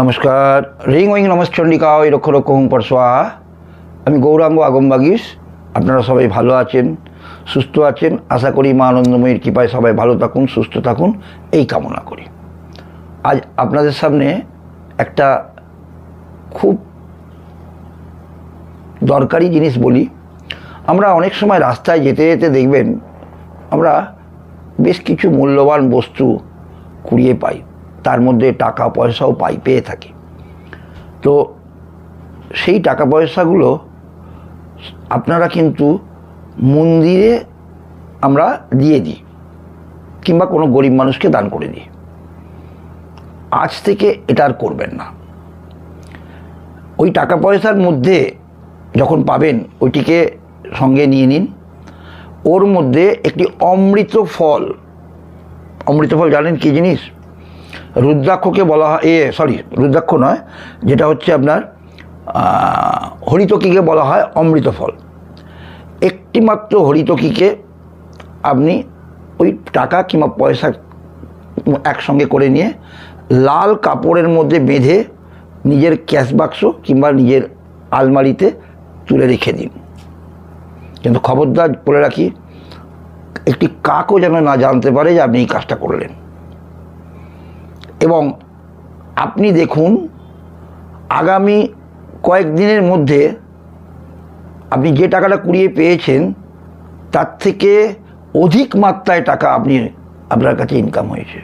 নমস্কার। রিং ওইং নমস্চণ্ডিকা ওই রক্ষ রক্ষ হুম পরশোয়া আমি গৌরাঙ্গ আগমবাগিস আপনারা সবাই ভালো আছেন, সুস্থ আছেন। আশা করি মা আনন্দময়ীর কৃপায় সবাই ভালো থাকুন, সুস্থ থাকুন। এই কামনা করি। আজ আপনাদের সামনে একটা খুব দরকারি জিনিস বলি। আমরা অনেক সময় রাস্তায় যেতে যেতে দেখবেন, আমরা বেশ কিছু মূল্যবান বস্তু কুড়িয়ে পাই। তার মধ্যে টাকা পয়সাও পাই, পেয়ে থাকি। তো সেই টাকা পয়সাগুলো আপনারা কিন্তু মন্দিরে আমরা দিয়ে দিই, কিংবা কোনো গরিব মানুষকে দান করে দিই। আজ থেকে এটা আর করবেন না। ওই টাকা পয়সার মধ্যে যখন পাবেন, ওইটিকে সঙ্গে নিয়ে নিন। ওর মধ্যে একটি অমৃত ফল অমৃত ফল জানেন কী জিনিস? রুদ্রাক্ষকে বলা হয়, এ সরি রুদ্রাক্ষ নয়, যেটা হচ্ছে আপনার হরিতকিকে বলা হয় অমৃত ফল একটিমাত্র হরিতকিকে আপনি ওই টাকা কিংবা পয়সা একসঙ্গে করে নিয়ে লাল কাপড়ের মধ্যে বেঁধে নিজের ক্যাশ বাক্স কিংবা নিজের আলমারিতে তুলে রেখে দিন। কিন্তু খবরদার বলে রাখি, একটি কাকও যেন না জানতে পারে যে আপনি এই কাজটা করলেন। এবং আপনি দেখুন, আগামী কয়েকদিনের মধ্যে আপনি যে টাকাটা কুড়িয়ে পেয়েছেন, তার থেকে অধিক মাত্রায় টাকা আপনি আপনার কাছে ইনকাম হয়েছে।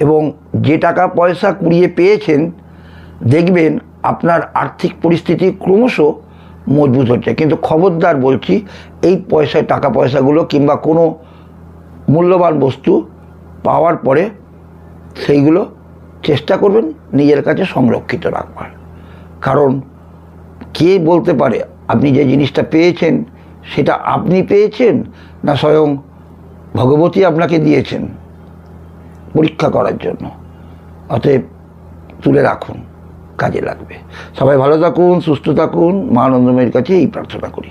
এবং যে টাকা পয়সা কুড়িয়ে পেয়েছেন, দেখবেন আপনার আর্থিক পরিস্থিতি ক্রমশ মজবুত হচ্ছে। কিন্তু খবরদার বলছি, এই পয়সায় টাকা পয়সাগুলো কিংবা কোনো মূল্যবান বস্তু পাওয়ার পরে সেইগুলো চেষ্টা করবেন নিজের কাছে সংরক্ষিত রাখবার। কারণ কে বলতে পারে আপনি যে জিনিসটা পেয়েছেন, সেটা আপনি পেয়েছেন না স্বয়ং ভগবতী আপনাকে দিয়েছেন পরীক্ষা করার জন্য। অতএব তুলে রাখুন, কাজে লাগবে। সবাই ভালো থাকুন, সুস্থ থাকুন, মা আনন্দময়ের কাছে এই প্রার্থনা করি।